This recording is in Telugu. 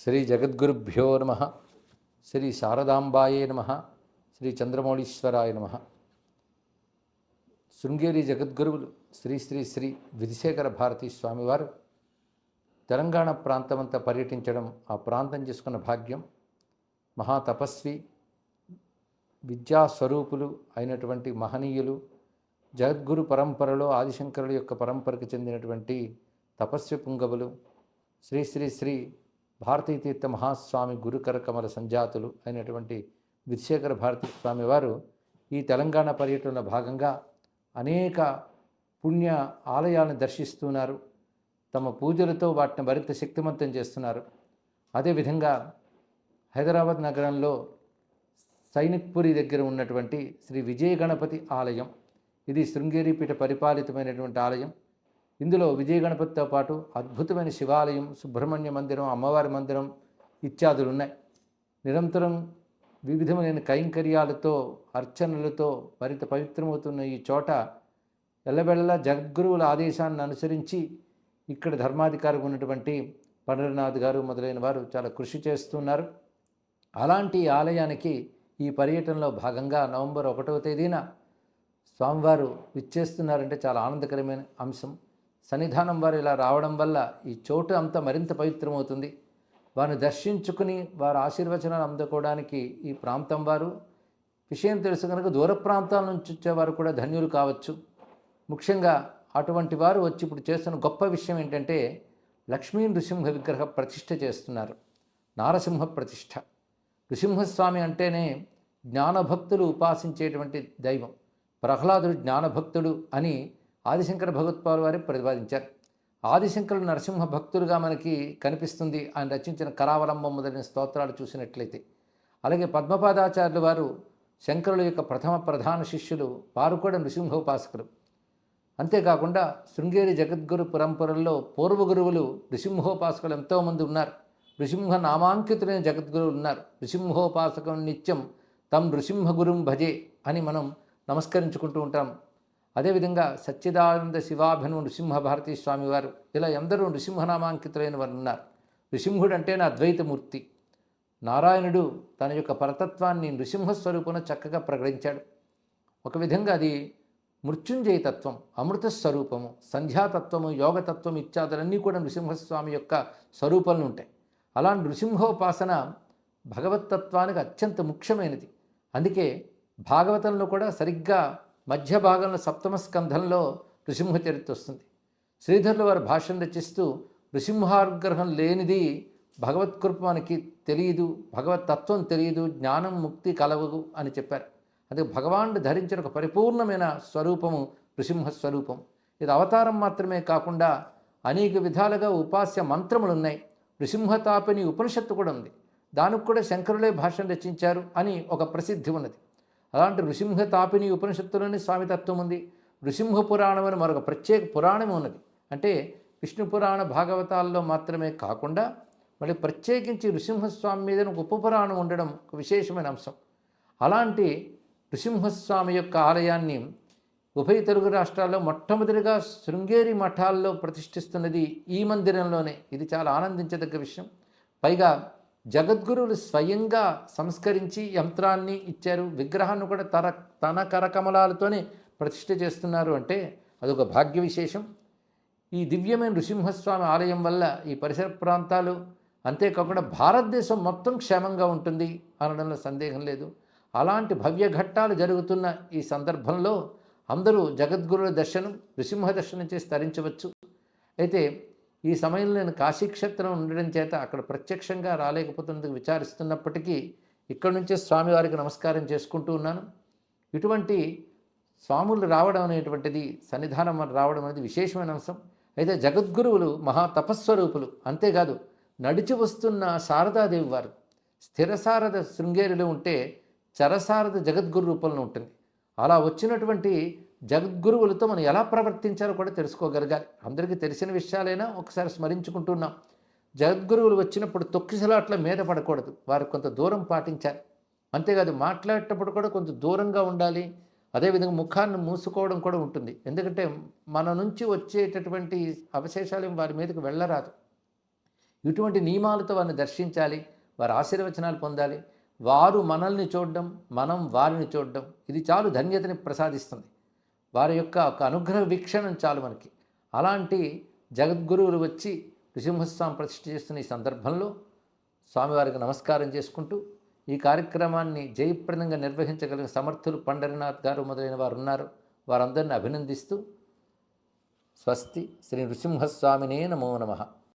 శ్రీ జగద్గురుభ్యో నమ. శ్రీ శారదాంబాయే నమ. శ్రీ చంద్రమౌళీశ్వరాయ నమ. శృంగేరి జగద్గురువులు శ్రీ శ్రీ శ్రీ విధిశేఖర భారతీ స్వామివారు తెలంగాణ ప్రాంతమంతా పర్యటించడం ఆ ప్రాంతం చేసుకున్న భాగ్యం మహాతపస్వి విద్యాస్వరూపులు అయినటువంటి మహనీయులు జగద్గురు పరంపరలో ఆదిశంకరుల యొక్క పరంపరకు చెందినటువంటి తపస్వి పుంగవులు శ్రీ శ్రీ శ్రీ భారతీతీర్థ మహాస్వామి గురుకర కమల సంజాతులు అయినటువంటి విశేఖర భారతీ స్వామి వారు ఈ తెలంగాణ పర్యటనలో భాగంగా అనేక పుణ్య ఆలయాలను దర్శిస్తున్నారు. తమ పూజలతో వాటిని మరింత శక్తివంతం చేస్తున్నారు. అదేవిధంగా హైదరాబాద్ నగరంలో సైనిక్పురి దగ్గర ఉన్నటువంటి శ్రీ విజయ గణపతి ఆలయం ఇది శృంగేరిపీఠ పరిపాలితమైనటువంటి ఆలయం. ఇందులో విజయ గణపతితో పాటు అద్భుతమైన శివాలయం సుబ్రహ్మణ్య మందిరం అమ్మవారి మందిరం ఇత్యాదులు ఉన్నాయి నిరంతరం వివిధమైన కైంకర్యాలతో అర్చనలతో మరింత పవిత్రమవుతున్న ఈ చోట ఎల్లబెళ్ళ జగద్గురువుల ఆదేశాన్ని అనుసరించి ఇక్కడ ధర్మాధికారి ఉన్నటువంటి పండరనాథ్ గారు మొదలైన వారు చాలా కృషి చేస్తున్నారు. అలాంటి ఆలయానికి ఈ పర్యటనలో భాగంగా నవంబర్ ఒకటవ తేదీన స్వామివారు విచ్చేస్తున్నారంటే చాలా ఆనందకరమైన అంశం. సన్నిధానం వారు ఇలా రావడం వల్ల ఈ చోటు అంతా మరింత పవిత్రమవుతుంది. వారిని దర్శించుకుని వారి ఆశీర్వచనాలు అందుకోవడానికి ఈ ప్రాంతం వారు విషయం తెలుసు కనుక దూర ప్రాంతాల నుంచి వచ్చేవారు కూడా ధన్యులు కావచ్చు. ముఖ్యంగా అటువంటి వారు వచ్చి ఇప్పుడు చేస్తున్న గొప్ప విషయం ఏంటంటే లక్ష్మీ నృసింహ విగ్రహ ప్రతిష్ఠ చేస్తున్నారు. నారసింహ ప్రతిష్ఠ. నృసింహస్వామి అంటేనే జ్ఞానభక్తులు ఉపాసించేటువంటి దైవం. ప్రహ్లాదుడు జ్ఞానభక్తుడు అని ఆదిశంకర భగవత్పాల్ వారి ప్రతిపాదించారు. ఆదిశంకరుడు నరసింహ భక్తులుగా మనకి కనిపిస్తుంది ఆయన రచించిన కరావలంబం మొదలైన స్తోత్రాలు చూసినట్లయితే. అలాగే పద్మపాదాచార్యులు వారు శంకరుల యొక్క ప్రథమ ప్రధాన శిష్యులు వారు కూడా నృసింహోపాసకులు. అంతేకాకుండా శృంగేరి జగద్గురు పరంపరల్లో పూర్వ గురువులు నృసింహోపాసకులు ఎంతోమంది ఉన్నారు. నృసింహ నామాంకితులైన జగద్గురువులు ఉన్నారు. నృసింహోపాసకం నిత్యం తం నృసింహ గురుం భజే అని మనం నమస్కరించుకుంటూ ఉంటాం. అదేవిధంగా సచ్చిదానంద శివాభిను నృసింహ భారతీ స్వామి వారు ఇలా ఎందరూ నృసింహనామాంకితులైన వారు ఉన్నారు. నృసింహుడు అంటేనే అద్వైతమూర్తి. నారాయణుడు తన యొక్క పరతత్వాన్ని నృసింహస్వరూపణ చక్కగా ప్రకటించాడు. ఒక విధంగా అది మృత్యుంజయ తత్వం అమృత స్వరూపము సంధ్యాతత్వము యోగతత్వం ఇత్యాదులన్నీ కూడా నృసింహస్వామి యొక్క స్వరూపంలో ఉంటాయి. అలాంటి నృసింహోపాసన భగవతత్వానికి అత్యంత ముఖ్యమైనది. అందుకే భాగవతంలో కూడా సరిగ్గా మధ్య భాగంలో సప్తమ స్కంధంలో నృసింహ చరిత్ర వస్తుంది. శ్రీధరుల వారు భాషను రచిస్తూ నృసింహానుగ్రహం లేనిది భగవత్కృప మనకి తెలియదు భగవత్ తత్వం తెలియదు జ్ఞానం ముక్తి కలవదు అని చెప్పారు. అందుకే భగవానుడు ధరించిన ఒక పరిపూర్ణమైన స్వరూపము నృసింహ స్వరూపం. ఇది అవతారం మాత్రమే కాకుండా అనేక విధాలుగా ఉపాస్య మంత్రములు ఉన్నాయి. నృసింహతాపిని ఉపనిషత్తు కూడా ఉంది. దానికి కూడా శంకరులే భాషను రచించారు అని ఒక ప్రసిద్ధి ఉన్నది. అలాంటి నృసింహ తాపిని ఉపనిషత్తులోని స్వామితత్వం ఉంది. నృసింహ పురాణం అని మరొక ప్రత్యేక పురాణం ఉన్నది. అంటే విష్ణు పురాణ భాగవతాల్లో మాత్రమే కాకుండా మళ్ళీ ప్రత్యేకించి నృసింహస్వామి మీద ఒక ఉప పురాణం ఉండడం ఒక విశేషమైన అంశం. అలాంటి నృసింహస్వామి యొక్క ఆలయాన్ని ఉభయ తెలుగు రాష్ట్రాల్లో మొట్టమొదటిగా శృంగేరి మఠాల్లో ప్రతిష్ఠిస్తున్నది ఈ మందిరంలోనే. ఇది చాలా ఆనందించదగ్గ విషయం. పైగా జగద్గురువులు స్వయంగా సంస్కరించి యంత్రాన్ని ఇచ్చారు. విగ్రహాన్ని కూడా తర తన కరకమలాలతోనే ప్రతిష్ఠ చేస్తున్నారు అంటే అదొక భాగ్య విశేషం. ఈ దివ్యమైన నృసింహస్వామి ఆలయం వల్ల ఈ పరిసర ప్రాంతాలు అంతేకాకుండా భారతదేశం మొత్తం క్షేమంగా ఉంటుంది అనడంలో సందేహం లేదు. అలాంటి భవ్య ఘట్టాలు జరుగుతున్న ఈ సందర్భంలో అందరూ జగద్గురుల దర్శనం నృసింహ దర్శనం చేసి తరించవచ్చు. అయితే ఈ సమయంలో నేను కాశీక్షేత్రం ఉండడం చేత అక్కడ ప్రత్యక్షంగా రాలేకపోతున్నందుకు విచారిస్తున్నప్పటికీ ఇక్కడి నుంచే స్వామివారికి నమస్కారం చేసుకుంటూ ఉన్నాను. ఇటువంటి స్వాములు రావడం అనేటువంటిది సన్నిధానం రావడం అనేది విశేషమైన అంశం. అయితే జగద్గురువులు మహా తపస్వరూపులు అంతేకాదు నడిచి వస్తున్న శారదాదేవి వారు స్థిరసారద శృంగేరిలో ఉంటే చరసారద జగద్గురు రూపంలో ఉంటుంది. అలా వచ్చినటువంటి జగద్గురువులతో మనం ఎలా ప్రవర్తించాలో కూడా తెలుసుకోగలగాలి. అందరికీ తెలిసిన విషయాలైనా ఒకసారి స్మరించుకుంటున్నాం. జగద్గురువులు వచ్చినప్పుడు తొక్కిసలాట్ల మీద పడకూడదు. వారికి కొంత దూరం పాటించాలి. అంతేకాదు మాట్లాడేటప్పుడు కూడా కొంత దూరంగా ఉండాలి. అదేవిధంగా ముఖాన్ని మూసుకోవడం కూడా ఉంటుంది. ఎందుకంటే మన నుంచి వచ్చేటటువంటి అవశేషాలు వారి మీదకి వెళ్ళరాదు. ఇటువంటి నియమాలతో వారిని దర్శించాలి. వారి ఆశీర్వచనాలు పొందాలి. వారు మనల్ని చూడడం మనం వారిని చూడడం ఇది చాలు ధన్యతని ప్రసాదిస్తుంది. వారి యొక్క ఒక అనుగ్రహ వీక్షణం చాలు మనకి. అలాంటి జగద్గురువులు వచ్చి నృసింహస్వామి ప్రతిష్ఠ చేస్తున్న ఈ సందర్భంలో స్వామివారికి నమస్కారం చేసుకుంటూ ఈ కార్యక్రమాన్ని జయప్రదంగా నిర్వహించగలిగిన సమర్థులు పండరినాథ్ గారు మొదలైన వారు ఉన్నారు. వారందరిని అభినందిస్తూ స్వస్తి శ్రీ నృసింహస్వామినే నమో నమః.